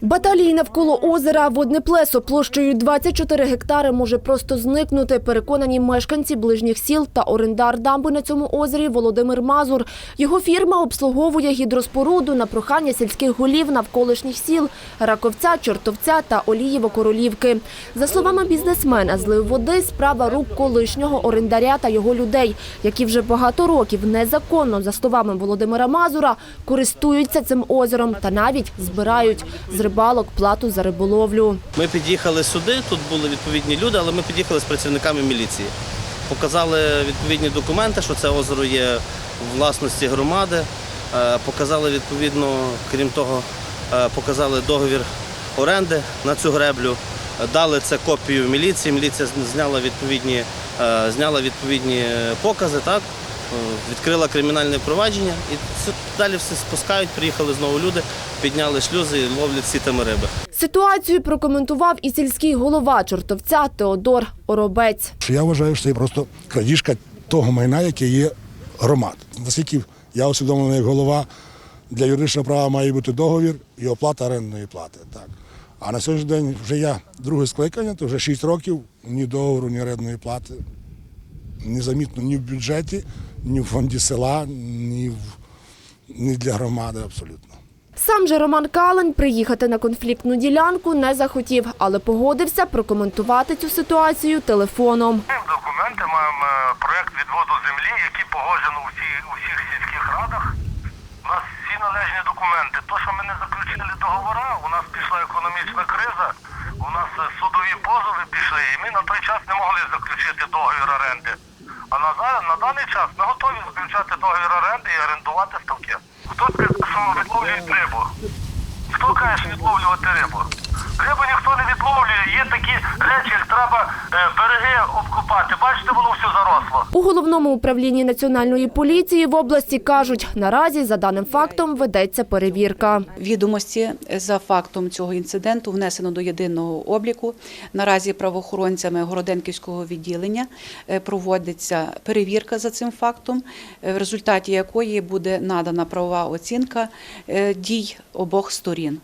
Баталії навколо озера водне плесо площею 24 гектари може просто зникнути. Переконані мешканці ближніх сіл та орендар дамби на цьому озері Володимир Мазур. Його фірма обслуговує гідроспоруду на прохання сільських голів навколишніх сіл Раковця, Чортовця та Олієво-Королівки. За словами бізнесмена, злив води справа рук колишнього орендаря та його людей, які вже багато років незаконно, за словами Володимира Мазура, користуються цим озером та навіть збирають з рибалок плату за риболовлю. Ми під'їхали сюди, тут були відповідні люди, але ми під'їхали з працівниками міліції. Показали відповідні документи, що це озеро є власності громади. Е, Показали відповідно, крім того, е, показали договір оренди на цю греблю. Дали це копію міліції. Міліція зняла відповідні, е, зняла відповідні покази, так? Е, відкрила кримінальне провадження і це далі все спускають. Приїхали знову люди, підняли шлюзи і ловлять сітами риби. Ситуацію прокоментував і сільський голова Чортовця Теодор Оробець. Я вважаю, що це просто крадіжка того майна, яке є громад. Наскільки я усвідомлений як голова, для юридичного права має бути договір і оплата орендної плати. Так. А на сьогоднішній день вже я друге скликання, то вже 6 років ні договору, ні орендної плати. Не замітно ні в бюджеті, ні в фонді села, ні, в, ні для громади абсолютно. Сам же Роман Калень приїхати на конфліктну ділянку не захотів, але погодився прокоментувати цю ситуацію телефоном. Документи, маємо е, проект відводу землі, який погоджено у, всі, у всіх сільських радах. У нас всі належні документи. То, що ми не заключили договори, у нас пішла економічна криза, у нас е, судові позови пішли, і ми на той час не могли заключити договір оренди. А на, зараз, на даний час ми готові заключати договір оренди і орендувати ставки. Хто каже, що відловлюють рибу? Хто каже, що відловлювати рибу? Рибу ніхто не відловлює. Є такі речі, як треба е, береги обкупати. Бачите, воно. У головному управлінні національної поліції в області кажуть, наразі за даним фактом ведеться перевірка. Відомості за фактом цього інциденту внесено до єдиного обліку. Наразі правоохоронцями Городенківського відділення е, проводиться перевірка за цим фактом, е, в результаті якої буде надана правова оцінка е, дій обох сторін.